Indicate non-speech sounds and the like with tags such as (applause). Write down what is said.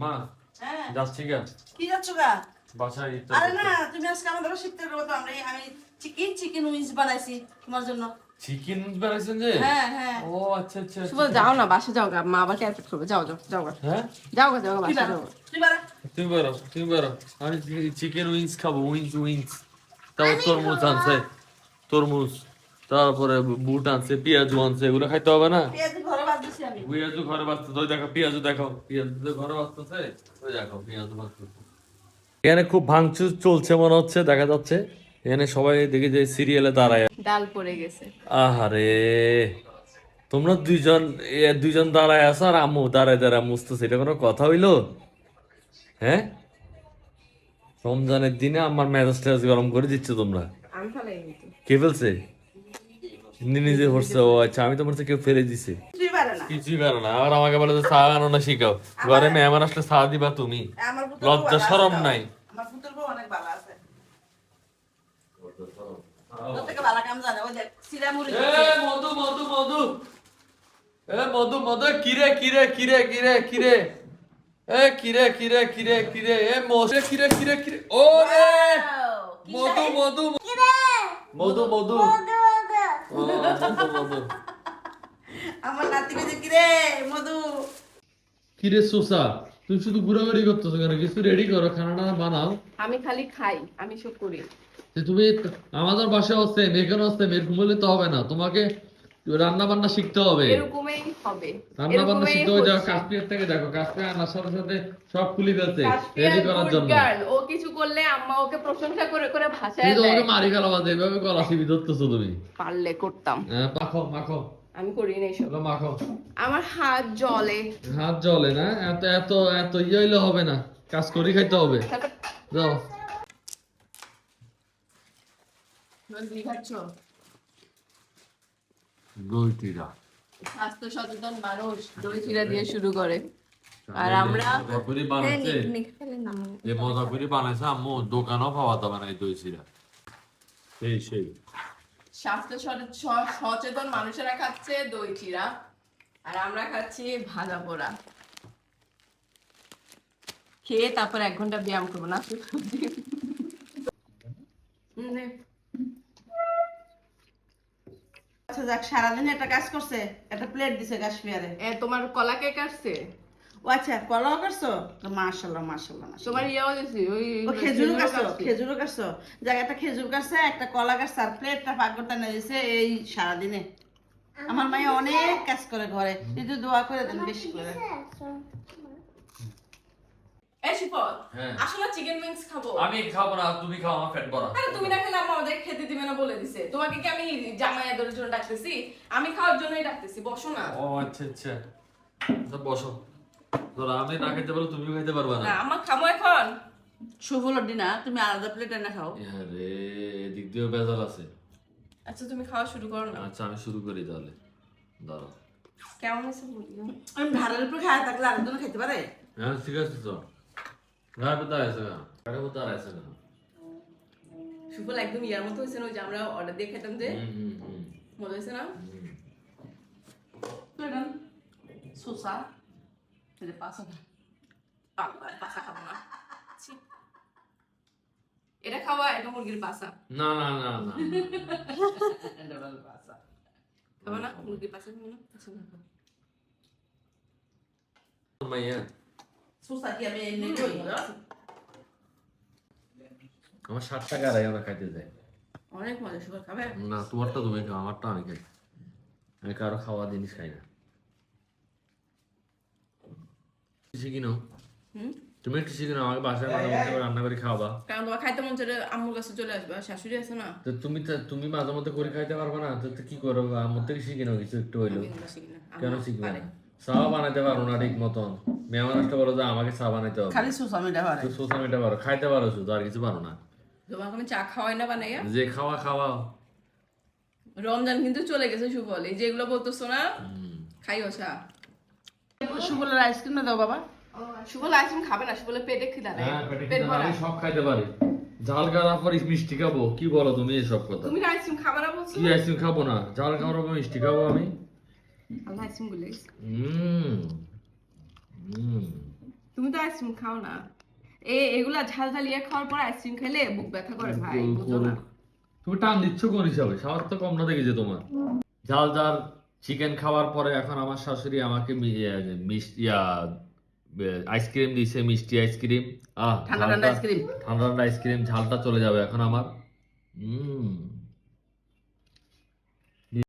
মা হ্যাঁ। যাচ্ছি গা। কি যাচ্ছ গা? বাসায় আরে না তুমি আজকে আমাদের শিখতে পারব তো আমরা আমি চিকেন চিকেন উইংস বানাইছি তোমার জন্য। চিকেন বানাইছেন যে? হ্যাঁ হ্যাঁ। ও আচ্ছা আচ্ছা শুভ আচ্ছা। যাও না বাসা যাও গা মা আবার ক্যারপেট করবে। যাও যাও যাও গা। হ্যাঁ? যাও গা যাও গা তুই বাসা যাও। তুই বাড়া। তুমি বলো তুমি আমি চিকেন উইংস খাব উইংস উইংস তারপর তরমুজ আনছে তরমুজ। তারপরে বুট আনছে পেঁয়াজু আনছে এগুলো খাইতে হবে না? পেঁয়াজ ঘরে বাঁচতেছে ওই দেখো পেঁয়াজু দেখো পেঁয়াজু ঘরে বাঁচতেছে ওই দেখো পেঁয়াজু বাঁচতেছে এখানে খুব ভাঙচুর চলছে মনে হচ্ছে দেখা যাচ্ছে। এখানে সবাই দেখে যে সিরিয়ালে দাঁড়ায় ডাল পড়ে গেছে। আহারে তোমরা দুইজন এ দুইজন দাঁড়ায় আছো আর আম্মু দাঁড়ায় দাঁড়ায় মুছতেছে এটা কোনো কথা হইল? হ্যাঁ? রমজানের দিনে আমার মেজাজ টেজাজ গরম করে দিচ্ছ তোমরা। কে ফেলছে? নিজে নিজে করছে ও আচ্ছা আমি তোমার কেউ ফেলে দিছে। কিছুই পারো না। আর আমাকে বলে যে চা আনো না শিখাও। ঘরে মেহমান আসলে চা দিবা তুমি। লজ্জা শরম নাই। আমার পুতুল বউ অনেক ভালো আছে। তোর থেকে ভালো কাম জানে। ওই দেখ সিরা মুড়ি এ মধু মধু মধু। এ মধু মধু কিরে কিরে কিরে কিরে কিরে। এ কিরে কিরে কিরে কিরে। এ মধু কিরে কিরে কিরে। ও রে! মধু মধু মধু। মধু। (laughs) আমার নাতি কইছে কি রে মধু? কিরে সোসা তুমি শুধু ঘোরাঘুরি করতেছো কেন? কিছু রেডি করো খানাটা বানাও। আমি খালি খাই আমি সব করি যে তুমি আমাদের বাসায় আছে এখানে আছে এরকম বললে তো হবে না। তোমাকে রান্না বান্না শিখতে হবে। এরকমই হবে। রান্না বান্না শিখতে হবে যাও কাশ্মীর থেকে দেখো কাশ্মীর আনার সাথে সাথে সব খুলি রেডি করার জন্য। ও কিছু করলে আম্মা ওকে প্রশংসা করে করে ভাষায় দেয়। ওকে মারি গেলাম এভাবে গলা চিবি ধরতেছো তুমি। পারলে করতাম। হ্যাঁ মাখো মাখো। আমি করি না এসব মাখো। আমার হাত জলে হাত জলে না? এত এত এত ইয়ে হইলে হবে না। কাজ করি খাইতে হবে। যাও। স্বাস্থ্য সচেতন মানুষ দই চিরা দিয়ে শুরু করে। আর আমরা করে বানাচ্ছে যে মজা করে বানাইছে আম্মু দোকানও পাওয়া যাবে না এই দই চিরা সেই সেই। স্বাস্থ্য সচেতন মানুষেরা খাচ্ছে দই চিরা আর আমরা খাচ্ছি ভাজা পোড়া। খেয়ে তারপর এক ঘণ্টা ব্যায়াম করব না যাক সারাদিন একটা কাজ করছে একটা প্লেট দিছে কাশ্মীরে। এ, তোমার কলা কে কাটছে? ও আচ্ছা কলাও কাটছো? মাশাল্লাহ মাশাল্লাহ মাশাল্লাহ। তোমার ইয়েও দিছি ওই ও খেজুরও কাটছো কাটছি। খেজুরও কাটছো। যাক একটা খেজুর কাটছে একটা কলা কাটছে আর প্লেটটা পাক করতে না দিছে এই সারাদিনে। আমার মায়ে অনেক কাজ করে ঘরে কিন্তু দোয়া করে দেন বেশি করে। এই শিপল হ্যাঁ। আসলে চিকেন উইংস খাব। আমি খাব না তুমি খাও আমার পেট ভরা। আরে তুমি না খেলে আম্মা আমাদের খেতে দিবে না বলে দিছে। তোমাকে কি আমি জামাই আদরের জন্য ডাকতেছি? আমি খাওয়ার জন্যই ডাকতেছি বসো না। ও আচ্ছা আচ্ছা। তো বসো। ধরো আমি না খেতে পারলে তুমিও খেতে পারবে না। না আমার খামো এখন। শুভলর ডিনা তুমি আলাদা প্লেট এনে খাও। আরে এদিক দিয়েও বেজাল আছে। আচ্ছা তুমি খাওয়া শুরু করো না। আচ্ছা আমি শুরু করি তাহলে। ধরো। কেমন আছে বলিও আমি ভাড়ার উপরে খায় থাকলে আরেকজন খেতে পারে? হ্যাঁ ঠিক আছে তো ঘর কোথায় আছে না ঘরে কোথায় আছে না সুফল একদম ইয়ার মতো হয়েছে না যে আমরা অর্ডার দিয়ে খেতাম যে? মজা হয়েছে না। এটা পাসা পাসা খাব না। এটা খাওয়া এটা মুরগির পাসা না না না না খাব না? মুরগির পাসা খাব না। মাইয়া। শসা আমি এমনি কই আমার ষাট টাকা আড়াই আমরা খাইতে যাই। অনেক মজা সুগার খাবে? না তোমারটা তুমি খাও আমারটা আমি খাই। আমি কারও খাওয়া জিনিস খাই না। তুমি একটু শিখিনো আমাকে বাসায় মাঝে মধ্যে করে রান্না করে খাওয়াবা। কারণ তোমার খাইতে মন চাইলে আম্মুর কাছে চলে আসবে শাশুড়ি আছে না। তো তুমি তো- তুমি মাঝে মধ্যে করে খাইতে পারবে না তো কি করো? আমার থেকে শিখে নাও কিছু একটু হইল। কেন শিখবে না? চা বানাইতে পারো না ঠিক মতন। মেহমান আসতে বলো যে আমাকে চা বানাইতে হবে। খালি পারে তো মিটা পারো খাইতে পারো শুধু আর কিছু পারো না। তোমাকে আমি চা খাওয়াই না বানাইয়া? যে খাওয়া খাওয়াও। রমজান কিন্তু চলে গেছে সুফল। এই যেগুলো বলতেছো না খাইও চা। সুবলের আইসক্রিম না দাও বাবা। সুফল আইসক্রিম খাবে না সুফলের পেটে খিদা নেই। হ্যাঁ, পেটে পেট ভরা। আমি সব খাইতে পারি। ঝাল খাওয়ার পর মিষ্টি খাব কি বলো তুমি এসব কথা? তুমি আইসক্রিম খাবে না বলছো? কি আইসক্রিম খাব না? ঝাল খাওয়ার পর মিষ্টি খাব আমি। আল্লাহ আইসক্রিমগুলো তুমি তো আইসক্রিম খাও না। এ এগুলা ঝাল ঝাল ইয়ে খাওয়ার পর আইসক্রিম খেলে বুক ব্যথা করে ভাই বুঝো না। তুমি টান দিচ্ছ কোন হিসাবে? তো কম না দেখেছি তোমার। ঝাল ঝাল চিকেন খাওয়ার পরে এখন আমার শাশুড়ি আমাকে মিষ্টি ইয়া, আইসক্রিম দিছে মিষ্টি আইসক্রিম আহ ঠান্ডা ঠান্ডা আইসক্রিম ঠান্ডা ঠান্ডা আইসক্রিম ঝালটা চলে যাবে এখন আমার। হুম।